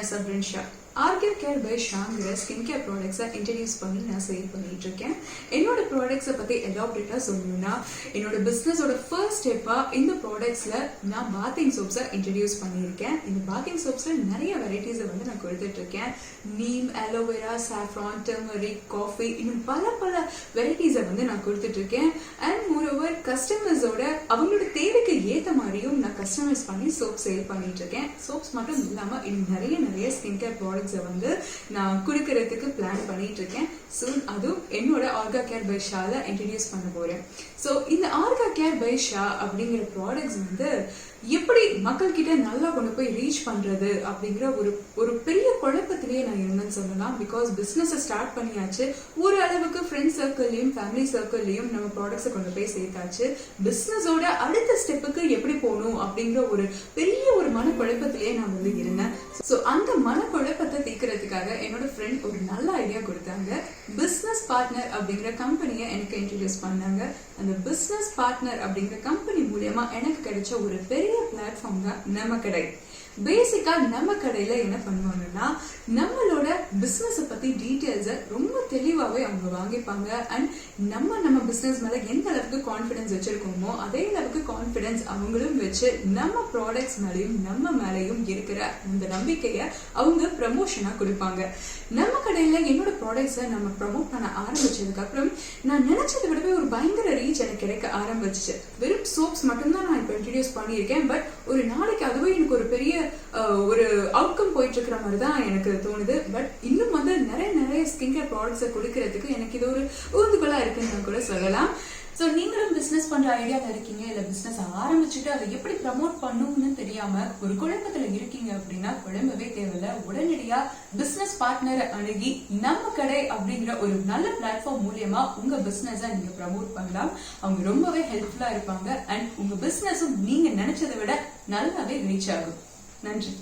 Sir பிரின்ஷா RK care by ஷாங்கிற skin care ப்ராடக்ட்ஸை இன்ட்ரடியூஸ் பண்ணி நான் சேல் பண்ணிட்டு இருக்கேன். என்னோட ப்ராடக்ட்ஸை பற்றி எலாபரேட்டாக சொல்லணும்னா என்னோட பிஸ்னஸோட ஃபர்ஸ்ட் ஸ்டெப்பாக இந்த ப்ராடக்ட்ஸில் நான் பாத்திங் சோப்ஸை இன்ட்ரடியூஸ் பண்ணியிருக்கேன். இந்த பாத்திங் சோப்ஸில் நிறைய வெரைட்டிஸை வந்து நான் கொடுத்துட்ருக்கேன். Neem aloe vera saffron turmeric coffee இன்னும் பல பல வெரைட்டிஸை வந்து நான் கொடுத்துட்ருக்கேன். அண்ட் அண்ட் மோரோவர் கஸ்டமர்ஸோட அவங்களோட தேவைக்கு ஏற்ற மாதிரியும் நான் கஸ்டமைஸ் பண்ணி சோப் சேல் பண்ணிகிட்ருக்கேன் இருக்கேன் சோப்ஸ் மட்டும் இல்லாமல் இன்னும் நிறைய நிறைய ஸ்கின் கேர் ப்ராடக்ட்ஸை வந்து நான் கொடுக்கறதுக்கு பிளான் பண்ணிகிட்ருக்கேன் இருக்கேன் சூன் அதுவும் என்னோட ஆர்கா கேர் பை ஷாவில் இன்ட்ரடியூஸ் பண்ண போகிறேன் ஸோ இந்த ஆர்கா கேர் பை ஷா அப்படிங்கிற ப்ராடக்ட்ஸ் வந்து எப்படி மக்கள்கிட்ட நல்லா கொண்டு போய் ரீச் பண்றது அப்படிங்கிற ஒரு ஒரு பெரிய குழப்பத்திலேயே நான் இருந்தேன்னு சொல்லலாம். பிகாஸ் பிஸ்னஸை ஸ்டார்ட் பண்ணியாச்சு. ஒரு அளவுக்கு ஃப்ரெண்ட் சர்க்கிள்லயும் ஃபேமிலி சர்க்கிள்லையும் நம்ம ப்ராடக்ட்ஸை கொண்டு போய் சேர்த்தாச்சு. பிஸ்னஸோட அடுத்த ஸ்டெப்புக்கு எப்படி போகணும் அப்படிங்கிற ஒரு பெரிய ஒரு மனக்குழப்பத்திலேயே நான் வந்து இருந்தேன். ஸோ அந்த மனக்குழப்பத்தை தீக்கிறதுக்காக என்னோட ஃப்ரெண்ட் ஒரு நல்ல ஐடியா கொடுத்தாங்க. பிஸ்னஸ் பார்ட்னர் அப்படிங்கிற கம்பெனியை எனக்கு இன்ட்ரடியூஸ் பண்ணாங்க. அந்த பிஸ்னஸ் பார்ட்னர் அப்படிங்கிற கம்பெனி மூலியமா எனக்கு கிடைச்ச ஒரு பெரிய பிளாட்ஃபார்ம் தான் நம்ம கடை பேசிக்கா நம்ம கடையில என்ன பண்ணுவாங்கன்னா நம்மளோட பிசினஸ் பத்தி டீட்டெயில்ஸை ரொம்ப தெளிவாவே அவங்க வாங்கிப்பாங்க. அண்ட் நம்ம நம்ம பிசினஸ் மேல எந்த அளவுக்கு கான்பிடன்ஸ் வச்சிருக்கோமோ அதே அளவுக்கு கான்பிடன்ஸ் அவங்களும் வச்சு நம்ம ப்ராடக்ட்ஸ் மேலேயும் நம்ம மேலேயும் இருக்கிற அந்த நம்பிக்கையை அவங்க ப்ரமோஷனா கொடுப்பாங்க. நம்ம கடையில என்னோட ப்ராடக்ட்ஸை நம்ம ப்ரமோட் பண்ண ஆரம்பிச்சதுக்கு அப்புறம் நான் நினைச்சதை விடவே ஒரு பயங்கர ரீச் எனக்கு கிடைக்க ஆரம்பிச்சிச்சு. வெறும் சோப்ஸ் மட்டும்தான் நான் இப்போ இன்ட்ரடியூஸ் பண்ணியிருக்கேன் பட் ஒரு நாளைக்கு அதுவே எனக்கு ஒரு பெரிய ஒரு அவுட்கம் போயிட்டு இருக்கிற மாதிரி தான் எனக்கு தோணுது. பட் இன்னும் வந்து நிறைய நிறைய ஸ்கின் கேர் ப்ராடக்ட்ஸை கொடுக்கறதுக்கு எனக்கு இது ஒரு ஊந்துகோலாக இருக்குன்னு கூட சொல்லலாம். ஸோ நீங்களும் பிஸ்னஸ் பண்ணுற ஐடியாவில் இருக்கீங்க இல்லை பிஸ்னஸ் ஆரம்பிச்சுட்டு அதை எப்படி ப்ரமோட் பண்ணணும்னு தெரியாம ஒரு குழப்பத்துல இருக்கீங்க அப்படின்னா குழம்பவே தேவையில்ல. உடனடியா பிசினஸ் பார்ட்னரை அணுகி நம்ம கடை அப்படிங்கிற ஒரு நல்ல பிளாட்ஃபார்ம் மூலியமா உங்க பிசினஸை நீங்க ப்ரமோட் பண்ணலாம். அவங்க ரொம்பவே ஹெல்ப்ஃபுல்லா இருப்பாங்க. அண்ட் உங்க பிசினஸும் நீங்க நினைச்சதை விட நல்லாவே ரீச் ஆகும். நன்றி.